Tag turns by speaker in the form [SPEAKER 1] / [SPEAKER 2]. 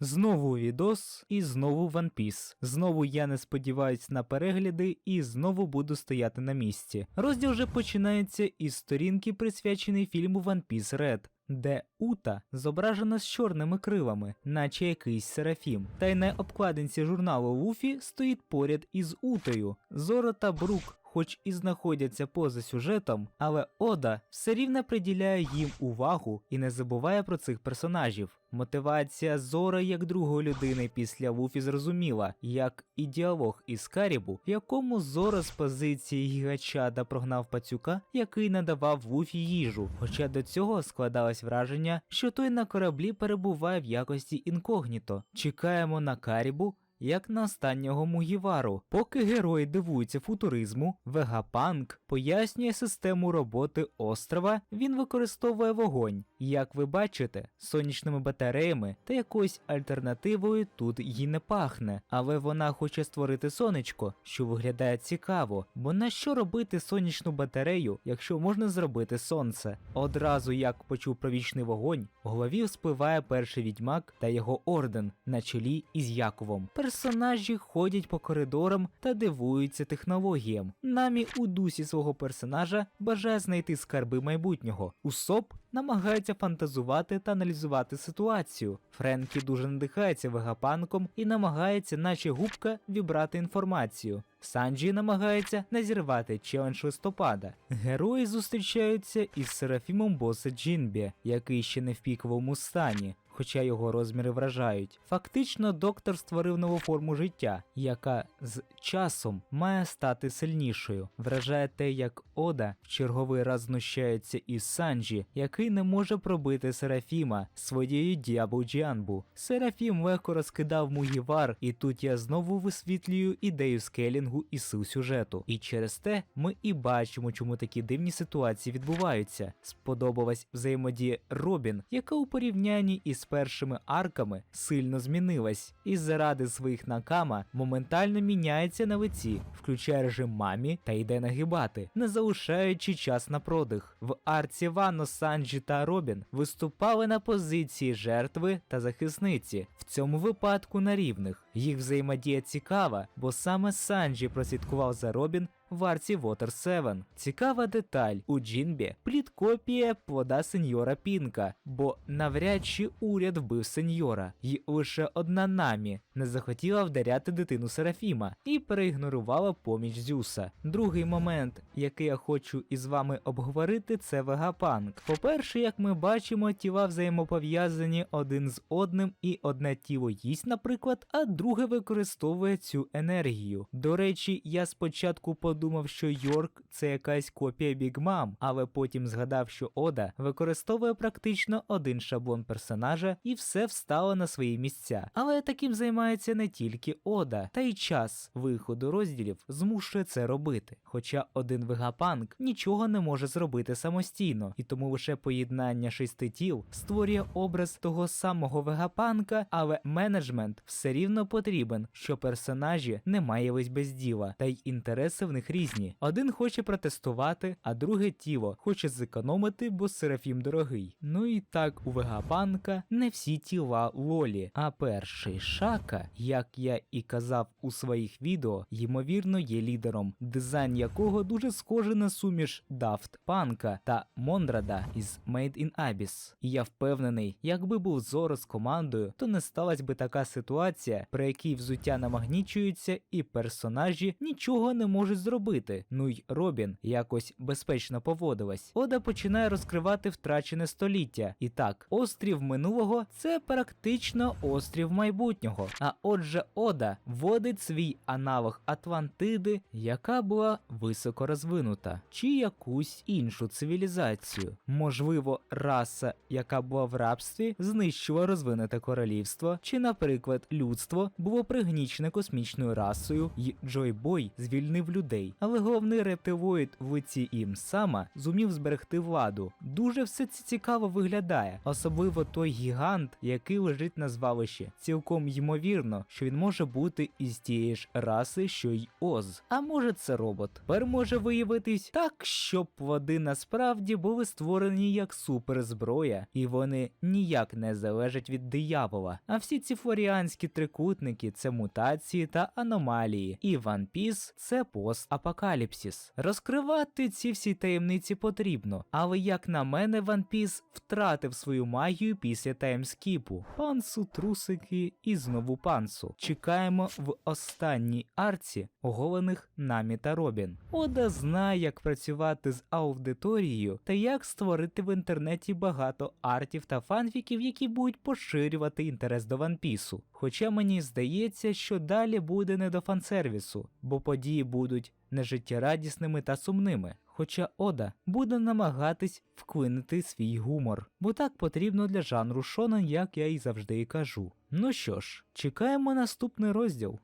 [SPEAKER 1] Знову відос і знову One Piece. Знову я не сподіваюсь на перегляди і знову буду стояти на місці. Розділ вже починається із сторінки, присвячений фільму One Piece Red. Де Ута зображена з чорними кривами, наче якийсь серафім. Та й на обкладинці журналу Вуфі стоїть поряд із Утою. Зоро та Брук, хоч і знаходяться поза сюжетом, але Ода все рівно приділяє їм увагу і не забуває про цих персонажів. Мотивація Зора як другої людини після Вуфі зрозуміла, як і діалог із Карібу, в якому Зора з позиції гігачада прогнав пацюка, який надавав Вуфі їжу. Хоча до цього складалось враження, що той на кораблі перебуває в якості інкогніто. Чекаємо на Карібу. Як на останнього Мугівару, поки герої дивуються футуризму, Вегапанк пояснює систему роботи острова, він використовує вогонь. Як ви бачите, сонячними батареями та якоюсь альтернативою тут їй не пахне, але вона хоче створити сонечко, що виглядає цікаво, бо на що робити сонячну батарею, якщо можна зробити сонце? Одразу як почув про вічний вогонь, в голові спливає перший відьмак та його орден на чолі із Яковом. Персонажі ходять по коридорам та дивуються технологіям. Намі у дусі свого персонажа бажає знайти скарби майбутнього. Усоп намагається фантазувати та аналізувати ситуацію. Френкі дуже надихається вегапанком і намагається, наче губка, вібрати інформацію. Санджі намагається назірвати челендж листопада. Герої зустрічаються із Серафімом боса Джінбі, який ще не в піковому стані. Хоча його розміри вражають. Фактично, доктор створив нову форму життя, яка з часом має стати сильнішою. Вражає те, як Ода в черговий раз знущається із Санджі, який не може пробити Серафіма своєю діабу Джіанбу. Серафім легко розкидав Мугівар, і тут я знову висвітлюю ідею скелінгу і сил сюжету. І через те ми і бачимо, чому такі дивні ситуації відбуваються. Сподобалась взаємодія Робін, яка у порівнянні із першими арками сильно змінилась, і заради своїх накама моментально міняється на лиці, включає режим мамі та йде нагибати, не залишаючи час на продих. В арці Вано, Санджі та Робін виступали на позиції жертви та захисниці, в цьому випадку на рівних. Їх взаємодія цікава, бо саме Санджі прослідкував за Робін в арці Water 7. Цікава деталь у Джінбі плід копія плода сеньора Пінка, бо навряд чи уряд вбив сеньора, і лише одна намі не захотіла вдаряти дитину Серафіма і переігнорувала поміч Зюса. Другий момент, який я хочу із вами обговорити, це Вегапанк. По-перше, як ми бачимо, тіла взаємопов'язані один з одним, і одне тіло їсть, наприклад, а друге використовує цю енергію. До речі, я спочатку подумав, що Йорк це якась копія Біг Мам, але потім згадав, що Ода використовує практично один шаблон персонажа і все встало на свої місця. Але таким займається не тільки Ода, та й час виходу розділів змушує це робити. Хоча один вегапанк нічого не може зробити самостійно, і тому лише поєднання шести тіл створює образ того самого вегапанка, але менеджмент все рівно потрібен, що персонажі не маялись без діла, та й інтереси в них різні. Один хоче протестувати, а друге тіло хоче зекономити, бо Серафім дорогий. Ну і так у вегапанка не всі тіла лолі, а перший шака, як я і казав у своїх відео, ймовірно є лідером, дизайн якого дуже схожий на суміш Daft Панка та Мондрада із Made in Abyss. І я впевнений, якби був Зоро з командою, то не сталася би така ситуація, при якій взуття намагнічуються і персонажі нічого не можуть зробити. Ну й Робін якось безпечно поводилась. Ода починає розкривати втрачене століття. І так, острів минулого це практично острів майбутнього. А отже, Ода вводить свій аналог Атлантиди, яка була високо розвинута, чи якусь іншу цивілізацію. Можливо, раса, яка була в рабстві, знищила розвинуте королівство, чи, наприклад, людство було пригнічене космічною расою, і Джой Бой звільнив людей. Людей. Але головний рептилоїд в ці їм сама зумів зберегти владу. Дуже все це цікаво виглядає, особливо той гігант, який лежить на звалищі. Цілком ймовірно, що він може бути із тієї ж раси, що й Оз. А може це робот. Тепер може виявитись так, що плоди насправді були створені як суперзброя, і вони ніяк не залежать від диявола. А всі ці флоріанські трикутники це мутації та аномалії, і One Piece – це постапокаліпсис. Розкривати ці всі таємниці потрібно, але як на мене, One Piece втратив свою магію після таймскіпу. Пансу, трусики і знову пансу. Чекаємо в останній арці оголених Намі та Робін. Ода знає, як працювати з аудиторією та як створити в інтернеті багато артів та фанфіків, які будуть поширювати інтерес до Piece. Хоча мені здається, що далі буде не до фансервісу, бо події будуть не життєрадісними та сумними. Хоча Ода буде намагатись вклинити свій гумор, бо так потрібно для жанру шонен, як я і завжди кажу. Ну що ж, чекаємо наступний розділ.